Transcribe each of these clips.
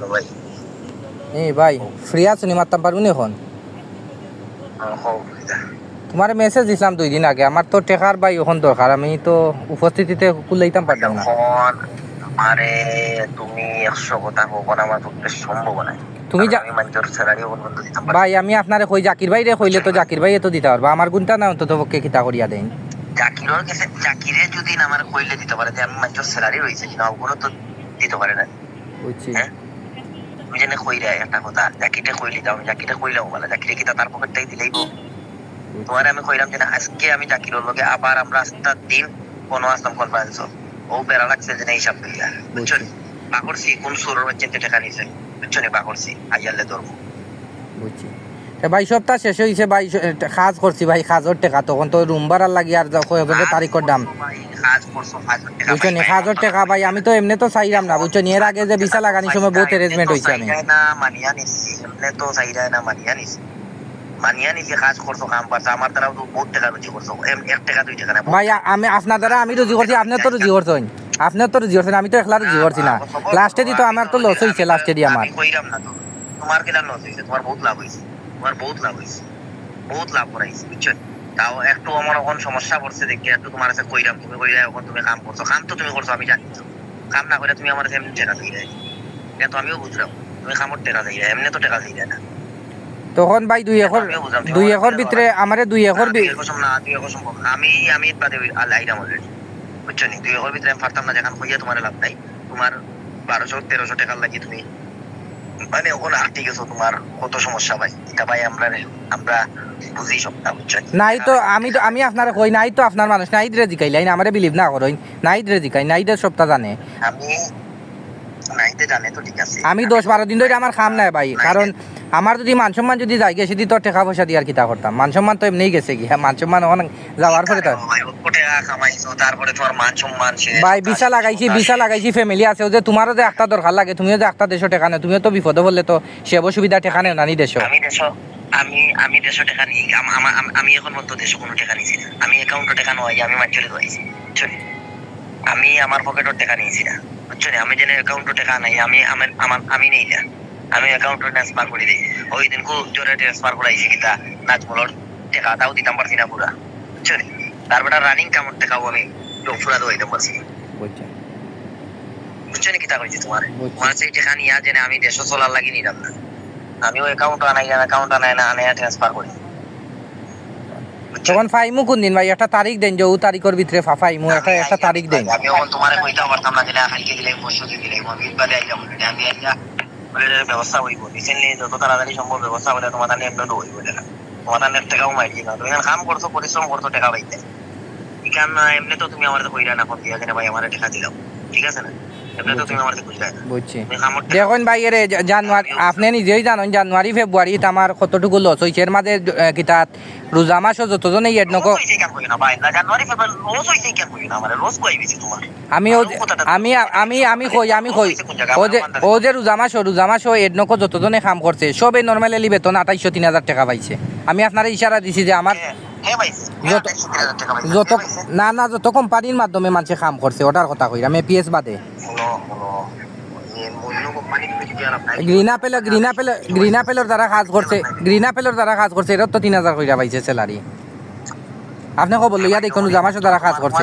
প্রশ্ন ভাই। এই ভাই ফ্রি আছো নি? মারতাম পারব নি এখন। তোমার মেসেজ দিছিলাম দুই দিন আগে। আমার তো টেকার ভাই এখন দরকার। আমি তো উপস্থিতিতে কুলাইতাম পারতাম না। আমারে তুমি একশো কথা হোক না আমার পক্ষে সম্ভব না তুমি ভাই আমি আপনারে কই জাকির ভাই রে কইলে তো জাকির ভাই তো দিতে পারবা। আমার গুণটা না অন্তত পক্ষে খিতা করিয়া দেন। জাকিরের কাছে জাকিরে যদি আমার কইলে দিতে পারে যে আমি স্যালারি রয়েছে কিনা ওগুলো তো দিতে পারে না। বুঝছি। হ্যাঁ? তুমি জানে কইলে একটা কথা জাকিরে কইলি দাও জাকিরে কইলাও বলে জাকিরে কি তার পকেটটাই দিলেই তোমার আমি কইলাম যে আজকে আমি জাকির লগে আবার আমরা আস্তার দিন কোনো আসলাম কনফারেন্স ও বেড়া লাগছে যে হিসাব করিয়া বুঝছ? বাকরছি কোন সুরের বাচ্চা টাকা নিছে। বুঝছ নি? বাকরছি আইয়ালে ধরবো। বুঝছি। ভাই, সপ্তাহ শেষ হয়েছে ভাই কাজ করছি ভাই কাজর টাকা। তখন তো রুম ভাড়ার লাগি আর হবে তারিখের দাম। বুঝছ নি? ভাই, আমি তো এমনি তো চাইলাম না বুঝছ এর আগে যে বিশা লাগানির সময় বহুত অ্যারেঞ্জমেন্ট হয়েছে আমি। তো ভাই আমি আপনার দ্বারা আমি রুজি করছি আপনি তো রুজি করছেন। তো রুজি করছেন, আমি তো একলা রুজি করছি না। লাস্টে দি তো আমার তো লস হয়েছে লাস্টে দি আমার তোমার লস হয়েছে তোমার বহুত লাভ হয়েছে তোমার বহুত লাভ হয়েছে বহুত লাভ করাইছে বুঝছ? তাও একটু আমার এখন সমস্যা পড়ছে দেখে একটু তোমার কাছে কইরাম তুমি কইরা এখন তুমি কাম করছ। কাম তো তুমি করছ আমি জানি তো। কাম না করে তুমি আমার কাছে এমনি টাকা দেয় এটা তো আমিও বুঝলাম তুমি কামর টাকা দিয়ে এমনি তো টাকা দেয় না তখন ভাই দুই একর দুই একর ভিতরে আমারে দুই একর না দুই সম্ভব আমি আমি বাদে আইরাম অলরেডি বুঝছ নি দুই একর ভিতরে আমি পারতাম না যেখান কইয়া তোমার লাভ নাই। তোমার বারোশো তেরোশো টাকার লাগি তুমি মানে আটকে গেছো তোমার কত সমস্যা ভাই? এটা ভাই আমরা আমরা বুঝি নি? নাই তো আমি তো আমি আপনার কই নাই তো আপনার মানুষ নাই আমারে বিলিভ না করইন নাই জিকাই নাই দিলে সবটা জানে। আমি নাইতে জানে তো ঠিক আছে। আমি দশ বারো দিন ধরে আমার খাম নাই ভাই কারণ আমার যদি মান সম্মান যদি যাই গেছে তো টাকা পয়সা দিয়ে আর কিতা করতাম। মান সম্মান তো এমনি গেছে কি হ্যাঁ মান সম্মান যাওয়ার পরে তো ভাই বিশা লাগাইছি বিশা লাগাইছি ফ্যামিলি আছে যে তোমারও যে একটা দরকার লাগে তুমিও যে একটা দেশো টেকা তুমিও তো বিপদে বললে তো সেব সুবিধা টেকা নানি দেশো আমি দেশ আমি আমি দেশো টাকা নিই আম- এখন মতো দেশে কোনো টাকা না আমি অ্যাকাউন্টে টাকা নয় আমি মাঞ্চলে দোয়াইছি আমি আমার পকেটের টাকা নিয়েছি না বুঝছ আমি যেন অ্যাকাউন্টে টাকা নাই আমি আমার আমার আমি নেই না আমি অ্যাকাউন্টে ট্রান্সফার করে দিই ওই দিন কু জোরে ট্রান্সফার করাইছি কিতা নাচমুলোর টাকা তাও দিতাম পারছি না পুরা বুঝছ? তারপরে রানিং টাকাও আমি। পুরা দোয়াইতাম পারছি বুঝছ। নি কইছি তোমার? তোমার সেই টাকা নিয়া জেনে আমি দেশো চলার লাগি নিলাম না। আমি ওই অ্যাকাউন্ট আনাই অ্যাকাউন্ট আনাই না আনাই ট্রান্সফার করি। তখন ফাইমু কোন দিন ভাই? একটা তারিখ দেন যে ও তারিখের ভিতরে ফাইমু একটা একটা তারিখ দেন। আমি এখন তোমারে কইতে পারতাম না না কালকে দিলে পরশু দিলে আমি বাদে আইলাম আমি আইলা বলে ব্যবস্থা হইব। রিসেন্টলি যত তাড়াতাড়ি সম্ভব ব্যবস্থা হলে তোমার তাহলে এমনি হইব এটা তোমার তাহলে টাকাও মারি না। তুমি কাম করছ পরিশ্রম করছ টাকা পাইতে। ইকান এমনি তো তুমি আমার কইরা না ফোন দিয়া কেন ভাই আমার টাকা দিলাম। ঠিক আছে না? বুঝছি। দেখুন ভাই এর জানুয়ারি আপনি নিজেই জানেন জানুয়ারি ফেব্রুয়ারিত আমার কতটুকু লস হয়েছে এর মাঝে কিতাত রোজা মাসও যতজনে ইয়ের নক লস হইছে কেন কই না ভাই না জানুয়ারি ফেব্রুয়ারি লস হইছে কেন কই না আমার লস কই বেশি তোমার? আমি আমি আমি আমি কই আমি কই ও যে ও যে রোজা মাস রোজা মাস এর নক যতজনে কাম করছে সবে নর্মালি বেতন আঠাইশো তিন হাজার টাকা পাইছে। আমি আপনার ইশারা দিছি যে আমার হ্যাঁ, হ্যাঁ যত- যত না না যত কোম্পানির মাধ্যমে মানুষে কাম করছে ওটার কথা কই আমি পিএস বাদে হলো হলো এই অন্য কোম্পানি তুমি যদি আর আপনার green apple green apple green আপেলের দ্বারা কাজ করছে গ্রিন আপেলের দ্বারা কাজ করছে এর তো তিন হাজার কইরা পাইছে স্যালারি আপনি দ্বারা কাজ করছে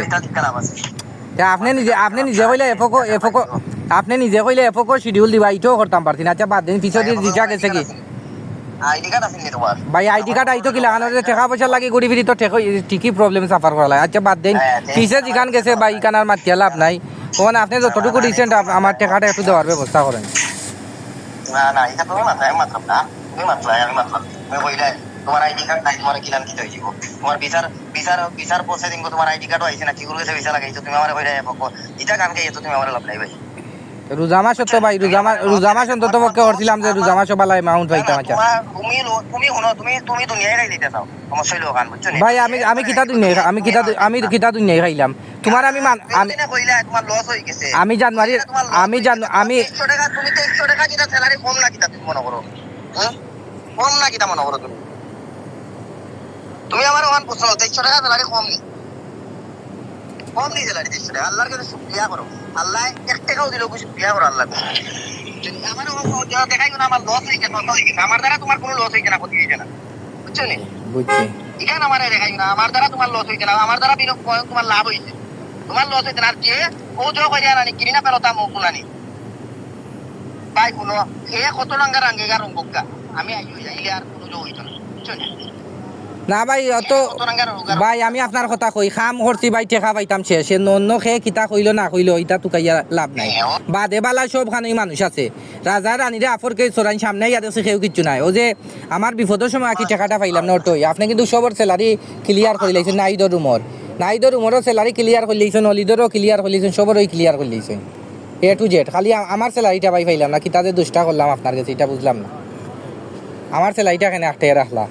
আপনি নিজে আপনি নিজে কইলে এফকো এফকো আপনি নিজে কইলে এফকো শিডিউল দিবা ইটাও করতাম পারছি না আচ্ছা বাদ দিন পিছন জিকা গেছে কি? ভাই আইডি কার্ড আইতো কি লাগানো যে টাকা পয়সা লাগি ঘুরি ফিরি তো ঠেকো ঠিকই প্রবলেম সাফার করা লাগে আচ্ছা বাদ দিন পিছে জিখান গেছে বা ইখান আর মাতিয়া লাভ নাই। ওখানে আপনি যতটুকু রিসেন্ট আমার টাকাটা একটু দেওয়ার ব্যবস্থা করেন। না না এটা মাত্র আমি না। তুমি মাত্র আমি মাত্র। তুমি কইলে তোমার আইডি কার্ড নাই তোমার কিলাম কি হইছিব তোমার বিচার বিচার বিচার প্রসেসিং তোমার আইডি কার্ড হইছে না কি করে ভিসা লাগাইছো তুমি আমার কইলে এটা কাম কে তুমি আমার লাভ নাই ভাই রোজা মাস তো ভাই রোজা মাস রোজা মাস অন্তত পক্ষে করছিলাম যে রোজা মাসও বালাই মাউন্ট পাইতাম তোমার- তুমি তুমি শুনো তুমি তুমি দুনিয়ায় গাই দিতে চাও। আমার শৈল খান বুঝছ ভাই আমি আমি কিতা দুনিয়ায় আমি কিতা আমি কিতা দুনিয়ায় খাইলাম। তোমার আমি মান আমি যেনে কইলা তোমার লস গেছে। আমি জানুয়ারি আমি জানু আমি 100 টাকা তুমি তো 100 টাকা যেটা স্যালারি কম না তুমি মনে করো? কম না কিতা মনে করো তুমি? তুমি আমার ওখান প্রশ্ন 100 টাকা স্যালারি কম নি কম নি স্যালারি 100 টাকা। আল্লাহর কাছে শুকরিয়া করো। আল্লাহ এক টাকাও দিলেও শুকরিয়া করো আল্লাহ আমার দেখাই না আমার লস হয়েছে কত গেছে। আমার দ্বারা তোমার কোনো লস হয়েছে না ক্ষতি হয়েছে না। বুঝছেন বুঝছি। এখানে আমার দেখাই না আমার দ্বারা তোমার লস হয়েছে না আমার দ্বারা তোমার লাভ হয়েছে। তোমার লস না আর ও হয়ে কিনি না পেল তা মুখ শুনানি ভাই কোনো এ কত রঙের রঙে গা রঙ্গা আমি আই হয়ে যাই আর কোনো যোগ হইতো না। বুঝছেন না? ভাই অত ভাই আমি আপনার কথা কই খাম করছি ভাই টেকা পাইতাম শেষ। অন্য খে কিতা কইলো না কইলো ইটা তুকাইয়া লাভ নাই। বাদে বালা সব খানেই মানুষ আছে। রাজা রানীরে আফরকে চোরাই সামনে ইয়া দেখছে কেউ কিচ্ছু নাই। ও যে আমার বিপদের সময় কি টাকাটা পাইলাম না ওটাই আপনি কিন্তু সবর স্যালারি ক্লিয়ার করে লাইছেন নাইদর রুমর নাইদর উমরও স্যালারি ক্লিয়ার করে লাইছেন অলিদরও ক্লিয়ার করে লাইছেন সবরই ক্লিয়ার করে লাইছেন এ টু জেড খালি আমার স্যালারিটা পাই পাইলাম না কি তাদের দুষ্টা করলাম আপনার কাছে এটা বুঝলাম না। আমার স্যালারিটা এখানে আটকে রাখলা